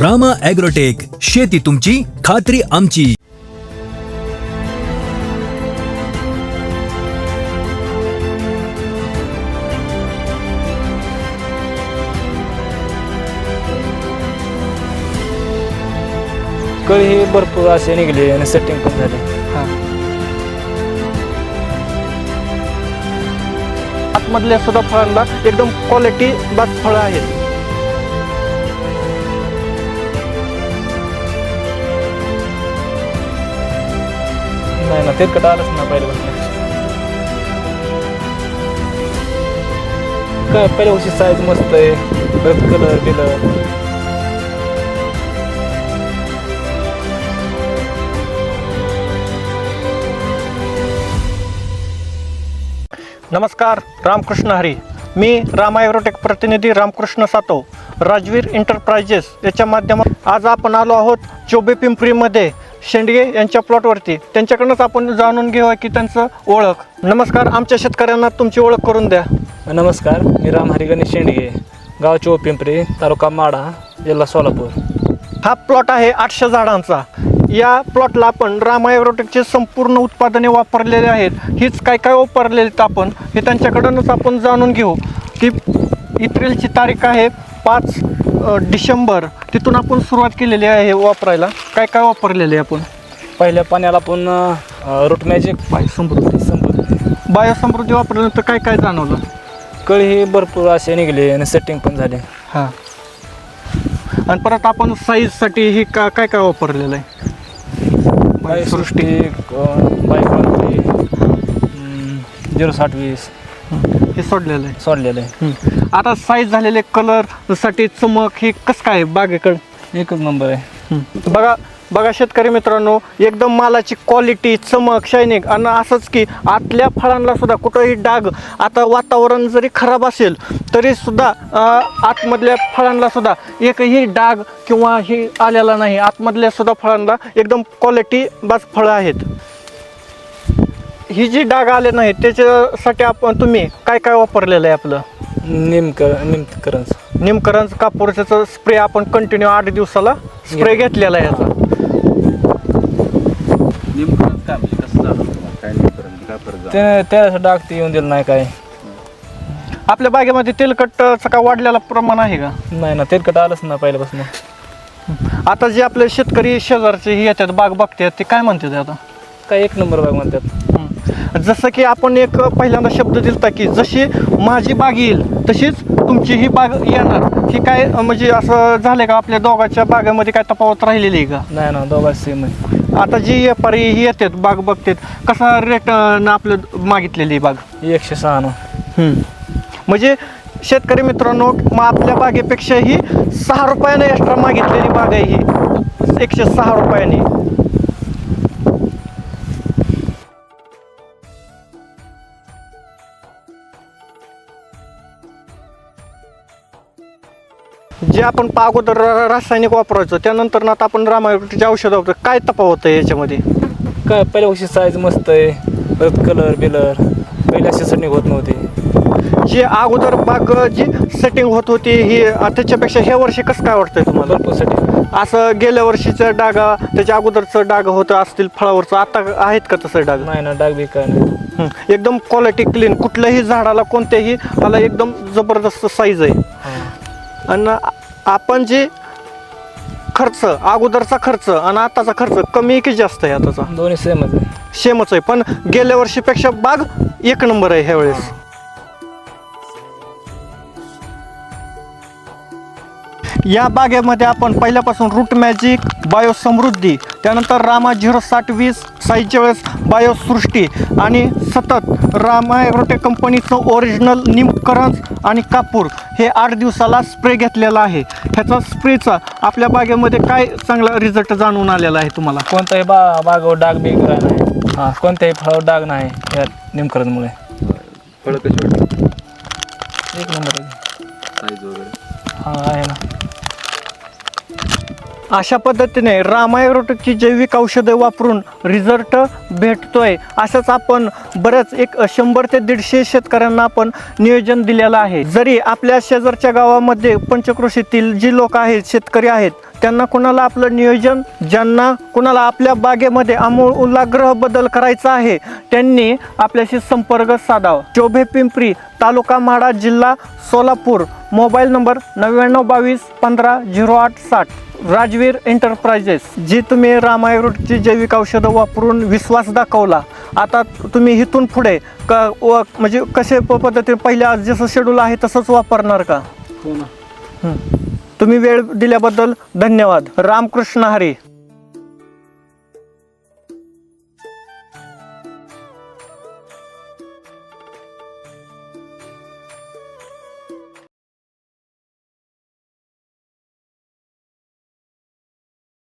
Rama agrotech शेती तुमची खात्री आमची. कळी हे भरपूर असे निघले आणि सेटिंग पण झाले. आतमधल्या सुद्धा फळांना एकदम क्वालिटी बात फळं आहेत. नाही ना तेलकट आलंच ना पहिल्यापासून काय पहिल्या वर्षी साईज मस्त आहे. परत कलर बिलर नमस्कार रामकृष्ण हरी. मी रामायरोटेक प्रतिनिधी रामकृष्ण सातव. राजवीर एंटरप्राइजेस याच्या माध्यमात आज आपण आलो आहोत चोबे पिंपरीमध्ये. शेंडगे यांच्या प्लॉटवरती. त्यांच्याकडनंच आपण जाणून घेऊया की त्यांचं ओळख. नमस्कार आमच्या शेतकऱ्यांना तुमची ओळख करून द्या. नमस्कार मी राम हरी गणेश शेंडगे गाव चोपिंपरी तालुका माडा जिल्हा सोलापूर. हा प्लॉट आहे आठशे झाडांचा. या प्लॉटला आपण रामायग्रोटेकचे संपूर्ण उत्पादने वापरलेले आहेत. हीच काय काय वापरलेले आहेत आपण हे त्यांच्याकडूनच आपण जाणून घेऊ. की एप्रिलची तारीख आहे पाच डिसेंबर तिथून आपण सुरुवात केलेली आहे वापरायला. काय काय वापरलेले आहे आपण? पहिल्या पाण्याला आपण root magic by Samruddhi Samruddhi बायोसमृद्धी वापरल्यानंतर काय काय जाणवलं? कळी हे भरपूर असे निघले आणि सेटिंग पण झाले. हां. आणि परत आपण साईजसाठी ही का काय काय वापरलेलं आहे? सृष्टी बाय झिरो साठ वीस. हे सोडलेलं आहे. सोडलेलं आहे. आता साईज झालेले कलरसाठी चमक हे कसं काय बागेकडं? एकच नंबर आहे. बघा बघा शेतकरी मित्रांनो एकदम मालाची क्वालिटी चमक शायनिंग आणि असंच की आतल्या फळांना सुद्धा कुठंही डाग आता वातावरण जरी खराब असेल तरी सुद्धा आतमधल्या फळांना सुद्धा एकही डाग किंवा हे आलेला नाही. आतमधल्या सुद्धा फळांना एकदम क्वालिटी बाज फळं आहेत. ही जी डाग आले नाहीत त्याच्यासाठी आपण तुम्ही काय काय वापरलेलं आहे आपलं? निमकर निमकरंज. निमकरंज कापूरचा स्प्रे आपण कंटिन्यू आठ दिवसाला स्प्रे घेतलेला आहे याचा. नेमकं काय कसं झालं तुम्हाला काय नेमकं काय फरक झाला? ते त्याला डाग ते येऊन दिलं नाही काय. आपल्या बागेमध्ये तेलकटचं काय वाढलेला प्रमाण आहे का? नाही ना तेलकट आलंच ना पहिल्यापासून. आता जे आपले शेतकरी शेजारचे हे येतात बाग बघतात ते काय म्हणतात आता? काय एक नंबर बाग म्हणतात. जसं की आपण एक पहिल्यांदा शब्द दिलता की जशी माझी बाग येईल तशीच तुमची ही बाग येणार. ही काय म्हणजे असं झालंय का आपल्या दोघांच्या बागेमध्ये काय तफावत राहिलेली आहे का? नाही ना दोघा सेम आहे. आता जी व्यापारी ही येतात बाग बघतात कसा रेट आपलं मागितलेली बाग? एकशे सहा ना. हम्म. म्हणजे शेतकरी मित्रांनो मग आपल्या बागेपेक्षा ही सहा रुपयाने एक्स्ट्रा मागितलेली बाग आहे ही. एकशे सहा रुपयाने. जे आपण पा अगोदर रासायनिक वापरायचो त्यानंतर ना आता आपण रामायणाचे औषध वापरतो काय तफावत आहे याच्यामध्ये? काय पहिल्या वर्षी साईज मस्त आहे. परत कलर बिलर. पहिल्या सटिंग होत नव्हती. जे अगोदर बाग जी सेटिंग होत होती ही त्याच्यापेक्षा ह्या वर्षी कसं काय वाटतंय तुम्हाला? भरपूर सेटिंग असं गेल्या वर्षीचं डागा त्याच्या अगोदरचं डाग होतं असतील फळावरचं आता आहेत का तसं डाग? नाही ना डाग बी काय नाही. एकदम क्वालिटी क्लीन कुठल्याही झाडाला कोणत्याही ह्याला एकदम जबरदस्त साईज आहे. आणि आपण जे खर्च अगोदरचा खर्च आणि आताचा खर्च कमी की जास्त आहे आताचा? दोन्ही सेमच आहे. सेमच आहे. पण गेल्या वर्षीपेक्षा बाग एक नंबर आहे ह्यावेळेस. या बागेमध्ये आपण पहिल्यापासून रूट मॅजिक बायो समृद्धी त्यानंतर रामा झिरो साठ वीस साईजच्या वेळेस बायो सृष्टी आणि सतत रामा ॲग्रोटेक कंपनीचं ओरिजिनल निमकरंज आणि कापूर हे आठ दिवसाला स्प्रे घेतलेला आहे. ह्याचा स्प्रेचा आपल्या बागेमध्ये काय चांगला रिझल्ट जाणून आलेला आहे तुम्हाला? कोणताही बा बागावर डाग बी काय नाही. हां कोणत्याही फळावर डाग नाही या निमकरंजमुळे फळं कशी एक नंबर आहे. साईज वगैरे? हां आहे ना. अशा पद्धतीने रामायरोटकची जैविक औषधं वापरून रिझल्ट भेटतोय. असंच आपण बरंच एक शंभर ते दीडशे शेतकऱ्यांना आपण नियोजन दिलेलं आहे. जरी आपल्या शेजारच्या गावामध्ये पंचक्रोशीतील जी लोक आहेत शेतकरी आहेत त्यांना कुणाला आपलं नियोजन ज्यांना कुणाला आपल्या बागेमध्ये आमूल उल्लाग्रह बदल करायचा आहे त्यांनी आपल्याशी संपर्क साधावा. शोभे पिंपरी तालुका माडा जिल्हा सोलापूर. मोबाईल नंबर नव्याण्णव बावीस पंधरा झिरो आठ साठ. राजवीर एंटरप्राइजेस. जी तुम्ही रामायरोडची जैविक औषधं वापरून विश्वास दाखवला आता तुम्ही इथून पुढे क व म्हणजे कसे पद्धतीने पहिल्या जसं शेड्यूल आहे तसंच वापरणार का? हो ना. तुम्ही वेळ दिल्याबद्दल धन्यवाद. रामकृष्ण हरी.